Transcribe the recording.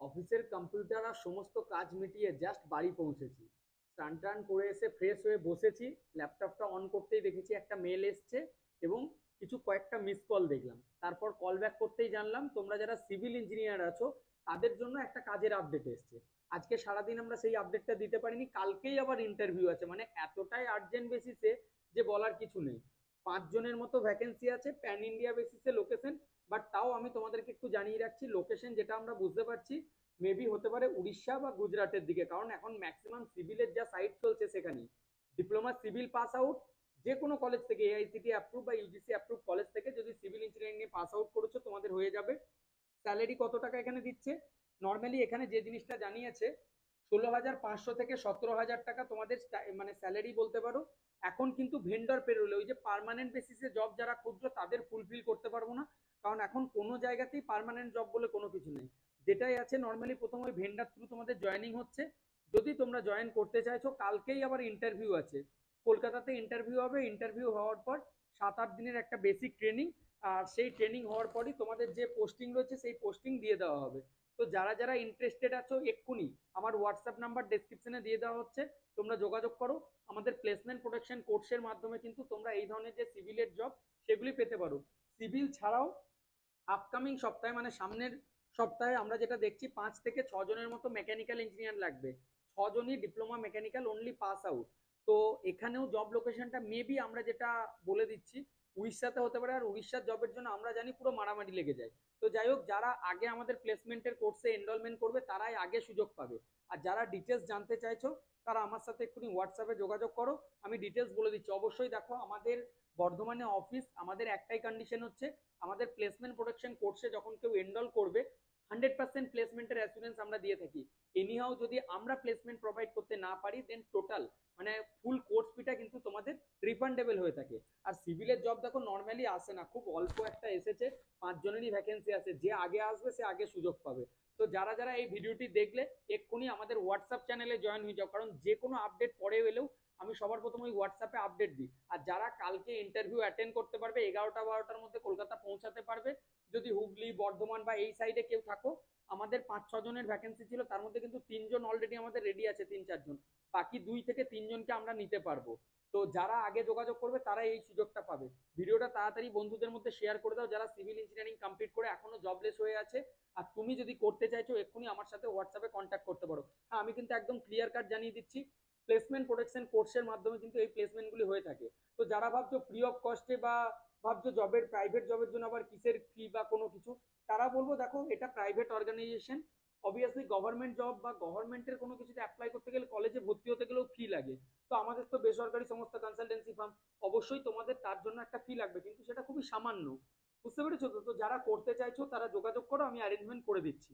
অফিসের কম্পিউটার আর সমস্ত কাজ মিটিয়ে জাস্ট বাড়ি পৌঁছেছি। স্নান টান করে এসে ফ্রেশ হয়ে বসেছি। ল্যাপটপটা অন করতেই দেখেছি একটা মেল এসছে এবং কিছু কয়েকটা মিস কল দেখলাম। তারপর কল ব্যাক করতেই জানলাম, তোমরা যারা সিভিল ইঞ্জিনিয়ার আছো, তাদের জন্য একটা কাজের আপডেট এসছে। আজকে সারাদিন আমরা সেই আপডেটটা দিতে পারিনি, কালকেই আবার ইন্টারভিউ আছে। মানে এতটাই আর্জেন্ট বেসিসে যে বলার কিছু নেই। পাঁচজনের মতো ভ্যাকেন্সি আছে প্যান ইন্ডিয়া বেসিসে লোকেশন বাট তাও আমি তোমাদেরকে একটু জানিয়ে রাখছি লোকেশন যেটা আমরা বুঝতে পারছি মেবি হতে পারে উড়িষ্যা বা গুজরাটের দিকে। কারণ এখন ম্যাক্সিমাম সিভিলের যা সাইট চলছে সেখানেই। ডিপ্লোমা সিভিল পাস আউট যে কোনো কলেজ থেকে এআইসিটি অ্যাপ্রুভ বা ইউজিসি অ্যাপ্রুভ কলেজ থেকে যদি সিভিল ইঞ্জিনিয়ারিং নিয়ে পাস আউট করেছ, তোমাদের হয়ে যাবে। স্যালারি কত টাকা এখানে দিচ্ছে? নর্মালি এখানে যে জিনিসটা জানিয়েছে, ষোলো হাজার পাঁচশো থেকে সতেরো হাজার টাকা তোমাদের মানে স্যালারি বলতে পারো। এখন কিন্তু ভেন্ডর পেরোলে ওই যে পার্মানেন্ট বেসিসে জব যারা খুঁজছো তাদের ফুলফিল করতে পারব না। কারণ এখন কোনো জায়গাতেই পার্মানেন্ট জব বলে কোনো কিছু নেই। যেটাই আছে নর্মালি প্রথম ওই ভেন্ডার থ্রু তোমাদের জয়েনিং হচ্ছে। যদি তোমরা জয়েন করতে চাইছো, কালকেই আবার ইন্টারভিউ আছে। কলকাতাতে ইন্টারভিউ হবে ইন্টারভিউ হওয়ার পর সাত আট দিনের একটা বেসিক ট্রেনিং আর সেই ট্রেনিং হওয়ার পরই তোমাদের যে পোস্টিং রয়েছে সেই পোস্টিং দিয়ে দেওয়া হবে। তো যারা যারা ইন্টারেস্টেড আছো এক্ষুনি, আমার হোয়াটসঅ্যাপ নাম্বার ডেসক্রিপশনে দিয়ে দেওয়া হচ্ছে, তোমরা যোগাযোগ করো। আমাদের প্লেসমেন্ট প্রোটেকশন কোর্সের মাধ্যমে কিন্তু তোমরা এই ধরনের যে সিভিলের জব সেগুলি পেতে পারো। সিভিল ছাড়াও আপকামিং সপ্তাহে মানে সামনের সপ্তাহে আমরা যেটা দেখছি, পাঁচ থেকে ছ জনের মতো মেকানিক্যাল ইঞ্জিনিয়ার লাগবে। ছজনই diploma mechanical only pass out তো এখানেও জব লোকেশনটা মেবি আমরা যেটা বলে দিচ্ছি, উড়িষ্যাতে হতে পারে আর উড়িষ্যার জবের জন্য আমরা জানি পুরো মারামারি লেগে যায়। তো যাই হোক, যারা আগে আমাদের প্লেসমেন্টের কোর্সে এনরোলমেন্ট করবে, তারাই আগে সুযোগ পাবে। আর যারা ডিটেলস জানতে চাইছো, তারা আমার সাথে এক্ষুনি হোয়াটসঅ্যাপে যোগাযোগ করো। আমি ডিটেলস বলে দিচ্ছি। অবশ্যই দেখো, আমাদের বর্ধমানে অফিস আমাদের একটাই কন্ডিশন হচ্ছে, আমাদের প্লেসমেন্ট প্রোটেকশন কোর্সে যখন কেউ এনরোল করবে হান্ড্রেড পার্সেন্ট প্লেসমেন্টের অ্যাসুরেন্স আমরা দিয়ে থাকি। এনিহাও যদি আমরা প্লেসমেন্ট প্রোভাইড করতে না পারি দেন টোটাল মানে ফুল কোর্স ফিটা কিন্তু তোমাদের রিফান্ডেবল হয়ে থাকে। আর সিভিলের জব দেখো নর্মালি আসে না, খুব অল্প একটা এসেছে, পাঁচজনেরই ভ্যাকেন্সি আছে, যে আগে আসবে সে আগে সুযোগ পাবে। তো যারা যারা এই ভিডিওটি দেখলে, এক্ষুনি আমাদের হোয়াটসঅ্যাপ চ্যানেলে জয়েন হয়ে যাও, কারণ যে কোনো আপডেট পরে এলেও আমি সবার প্রথম ওই হোয়াটসঅ্যাপে আপডেট দিই। আর যারা কালকে ইন্টারভিউ অ্যাটেন্ড করতে পারবে, এগারোটা বারোটার মধ্যে কলকাতা পৌঁছাতে পারবে। যদি হুগলি, বর্ধমান বা এই সাইডে কেউ থাকো, আমাদের পাঁচ, ছ জনের ভ্যাকেন্সি ছিল, তার মধ্যে কিন্তু তিনজন অলরেডি আমাদের রেডি আছে, তিন চারজন বাকি দুই থেকে তিনজনকে আমরা নিতে পারব। তো যারা আগে যোগাযোগ করবে, তারা এই সুযোগটা পাবে। ভিডিওটা তাড়াতাড়ি বন্ধুদের মধ্যে শেয়ার করে দাও, যারা সিভিল ইঞ্জিনিয়ারিং কমপ্লিট করে এখনও জবলেস হয়ে আছে। আর তুমি যদি করতে চাইছো, এক্ষুনি আমার সাথে হোয়াটসঅ্যাপে কন্ট্যাক্ট করতে পারো। হ্যাঁ আমি কিন্তু একদম ক্লিয়ার কাট জানিয়ে দিচ্ছি। প্লেসমেন্ট প্রোটেকশন কোর্সের মাধ্যমে কিন্তু এই প্লেসমেন্টগুলি হয়ে থাকে। তো যারা ভাবছ ফ্রি অফ কস্টে বা ভাবছ জবের প্রাইভেট জবের জন্য আবার কিসের ফি বা কোনো কিছু, তারা বলব দেখো এটা private organisation obviously government job বা গভর্নমেন্টের কোনো কিছুতে অ্যাপ্লাই করতে গেলে কলেজে ভর্তি হতে গেলেও ফি লাগে। তো আমাদের তো বেসরকারি সমস্ত কনসালটেন্সি ফার্ম অবশ্যই তোমাদের তার জন্য একটা ফি লাগবে, কিন্তু সেটা খুবই সামান্য। বুঝতে পেরেছ তো? যারা করতে চাইছো তারা যোগাযোগ করো, আমি অ্যারেঞ্জমেন্ট করে দিচ্ছি।